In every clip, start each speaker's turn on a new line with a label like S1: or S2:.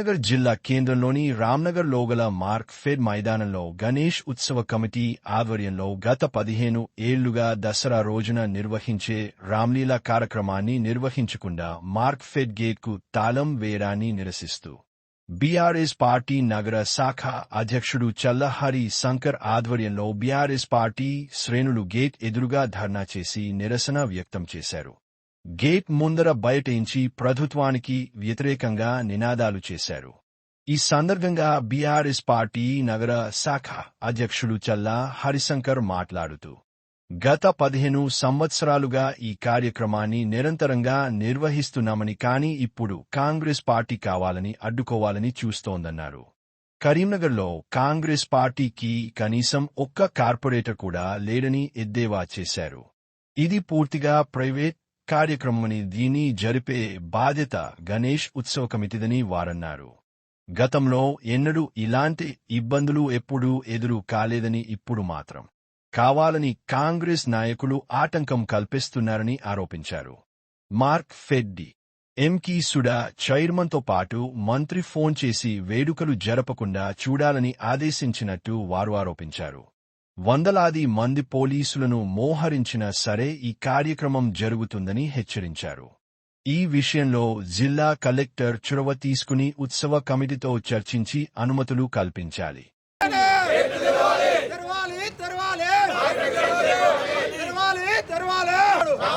S1: కరీంనగర్ జిల్లా కేంద్రంలోని Ramnagar లోగల mark fed మైదానంలో గణేష్ ఉత్సవ కమిటీ ఆధ్వర్యంలో గత పదిహేను ఏళ్ళుగా దసరా రోజున నిర్వహించే రామ్లీలా కార్యక్రమాన్ని నిర్వహించకుండా మార్క్ ఫెడ్ గేట్కు తాళం వేయడాన్ని నిరసిస్తూ బీఆర్ఎస్ పార్టీ నగర శాఖ అధ్యక్షుడు చల్లహరి శంకర్ ఆధ్వర్యంలో బీఆర్ఎస్ పార్టీ శ్రేణులు గేట్ ఎదురుగా ధర్నా చేసి నిరసన వ్యక్తం చేశారు. గేట్ ముందర బయటించి ప్రభుత్వానికి వ్యతిరేకంగా నినాదాలు చేశారు. ఈ సందర్భంగా బీఆర్ఎస్ పార్టీ నగర శాఖ అధ్యక్షుడు చల్లా హరిశంకర్ మాట్లాడుతూ గత పదిహేను సంవత్సరాలుగా ఈ కార్యక్రమాన్ని నిరంతరంగా నిర్వహిస్తున్నామని కానీ ఇప్పుడు కాంగ్రెస్ పార్టీ కావాలని అడ్డుకోవాలని చూస్తోందన్నారు. కరీంనగర్లో కాంగ్రెస్ పార్టీకి కనీసం ఒక్క కార్పొరేటర్ కూడా లేడని ఎద్దేవా చేశారు. ఇది పూర్తిగా ప్రైవేట్ కార్యక్రమని దీని జరిపే బాధ్యత గణేష్ ఉత్సవ కమితిదని వారన్నారు. గతంలో ఎన్నడూ ఇలాంటి ఇబ్బందులు ఎప్పుడూ ఎదురు కాలేదని ఇప్పుడు మాత్రం కావాలని కాంగ్రెస్ నాయకులు ఆటంకం కల్పిస్తున్నారని ఆరోపించారు. మార్క్ ఫెడ్డి ఎంకి సుడా చైర్మన్తో పాటు మంత్రి ఫోన్ చేసి వేడుకలు జరపకుండా చూడాలని ఆదేశించినట్టు వారు ఆరోపించారు. వందలాది మంది పోలీసులను మోహరించినా సరే ఈ కార్యక్రమం జరుగుతుందని హెచ్చరించారు. ఈ విషయంలో జిల్లా కలెక్టర్ చొరవ తీసుకుని ఉత్సవ కమిటీతో చర్చించి అనుమతులు కల్పించాలి
S2: తెరవాలి తెరవాలి తెరవాలి తెరవాలి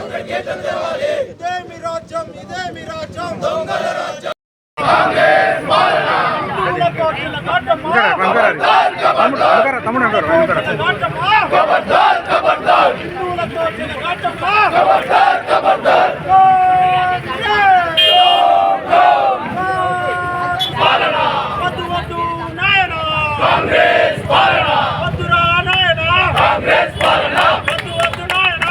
S2: తెరవాలి తెరవాలి ఇదే మీ రాజ్యం ఇదే మీ రాజ్యం దొంగల రాజ్యం
S3: తమ్ముడు అంటారు
S2: వద్దు వద్దు నాయన కాంగ్రెస్ పాలన వద్దురా నాయన కాంగ్రెస్ పాలన వద్దు వద్దు నాయన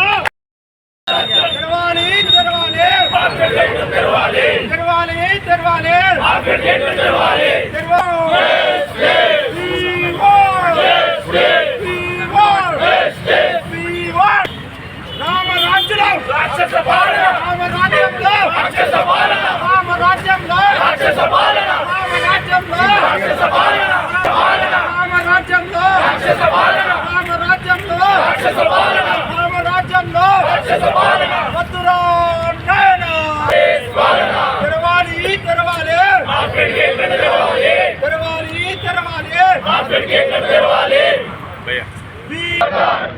S2: తెరవాలి తెరవాలి తెరవాలి తెరవాలి. తెరవాలి తెరవాలి రామరాజ్యం రాక్షస పాలన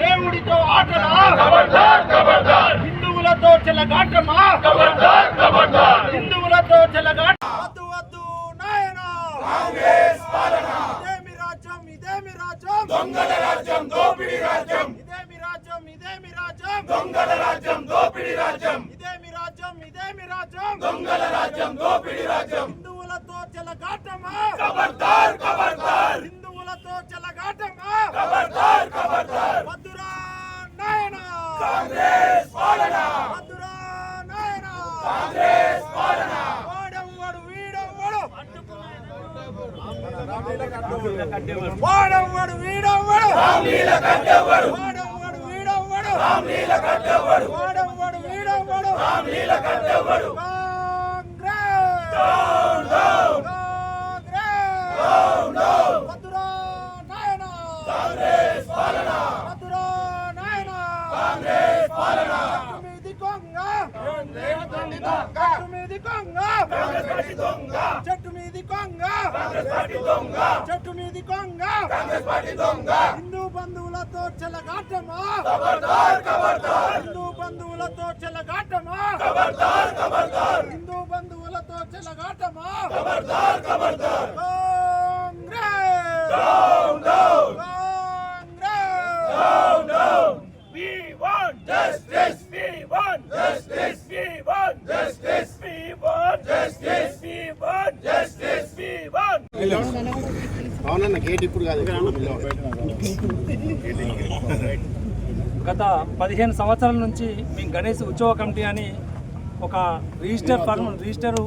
S2: దేవుడితో ఆటలా? హిందువులతో చెలగాటమా? హిందువులతో చెలగాట వద్దు వద్దు నాయన. ఇదేమి రాజ్యం ఇదేమి రాజ్యం? దొంగల రాజ్యం దోపిడి రాజ్యం. ఇదేమి రాజ్యం ఇదేమి రాజ్యం? దొంగల రాజ్యం దోపిడి రాజ్యం. ఇదేమి రాజ్యం ఇదేమి రాజ్యం? దొంగల రాజ్యం దోపిడి రాజ్యం. హిందువులతో చెలగాటమా ఖబర్దార్ ఖబర్దార్ హిందువులతో చెలగాటమా ఖబర్దార్ ఖబర్దార్ వద్దురా నాయన కాంగ్రెస్ పాలన వద్దురా నాయన కాంగ్రెస్ పాలన వాడెవ్వడు వీడెవ్వడు వాడెవ్వడు వీడెవ్వడు. వాడెవ్వడు. వీడెవ్వడు వాడెవ్వడు. వీడెవ్వడు. పాలన. వద్దురా నాయన. కాంగ్రెస్ పాలన. మీది కొంగ. చెట్టు మీది కొంగ చెట్టు మీది కొంగ చెట్టు మీది కొంగ హిందూ బంధువులతో చెలగాటమా హిందూ బంధువులతో చెలగాటమా హిందూ బంధువులతో చెలగాటమా Congress Congress
S4: We want justice. We want justice. We want justice. We want justice. We want justice. We want
S3: అవునన్న గేట్ ఇప్పుడు కాదు.
S5: గత పదిహేను సంవత్సరాల నుంచి మేము గణేష్ ఉత్సవ కమిటీ అని ఒక రిజిస్టర్ ఫర్మ్ రిజిస్టర్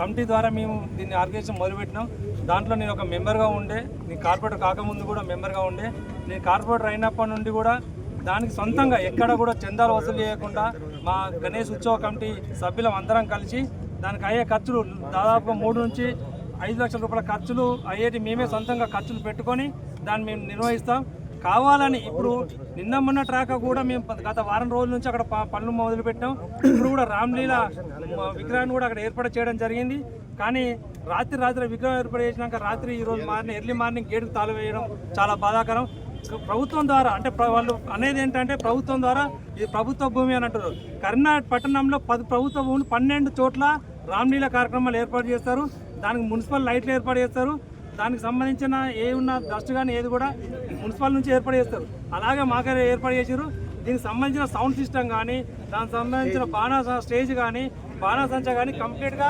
S5: కమిటీ ద్వారా మేము దీన్ని ఆర్గనైజేషన్ మొదలుపెట్టినాం. దాంట్లో నేను ఒక మెంబర్గా ఉండే నేను కార్పొరేటర్ కాకముందు కూడా మెంబర్గా ఉండే. నేను కార్పొరేటర్ అయినప్పటి నుండి కూడా దానికి సొంతంగా ఎక్కడ కూడా చందాలు వసూలు చేయకుండా మా గణేష్ ఉత్సవ కమిటీ సభ్యులం అందరం కలిసి దానికి అయ్యే ఖర్చులు దాదాపుగా మూడు నుంచి ఐదు లక్షల రూపాయల ఖర్చులు అయ్యేటి మేమే సొంతంగా ఖర్చులు పెట్టుకొని దాన్ని మేము నిర్వహిస్తాం. కావాలని ఇప్పుడు నిన్న మొన్న ట్రాక్ కూడా మేము గత వారం రోజుల నుంచి అక్కడ ప- పనులు మొదలుపెట్టాం. ఇప్పుడు కూడా రామ్లీల విగ్రహాన్ని కూడా అక్కడ ఏర్పాటు చేయడం జరిగింది. కానీ రాత్రి రాత్రి విగ్రహం ఏర్పాటు చేసినాక రాత్రి ఈ రోజు మార్నింగ్ ఎర్లీ మార్నింగ్ గేటుకు తాళం వేయడం చాలా బాధాకరం. ప్రభుత్వం ద్వారా అంటే వాళ్ళు అనేది ఏంటంటే ప్రభుత్వం ద్వారా ఇది ప్రభుత్వ భూమి అని అంటారు. కర్ణాటక పట్టణంలో పది ప్రభుత్వ భూములు పన్నెండు చోట్ల రామ్లీల కార్యక్రమాలు ఏర్పాటు చేస్తారు. దానికి మున్సిపల్ లైట్లు ఏర్పాటు చేస్తారు. దానికి సంబంధించిన ఏ ఉన్న డస్ట్ కానీ ఏది కూడా మున్సిపల్ నుంచి ఏర్పాటు చేస్తారు. అలాగే మాకే ఏర్పాటు చేశారు దీనికి సంబంధించిన సౌండ్ సిస్టమ్ కానీ దానికి సంబంధించిన బాణా స్టేజ్ కానీ బాణా సంచ కానీ కంప్లీట్గా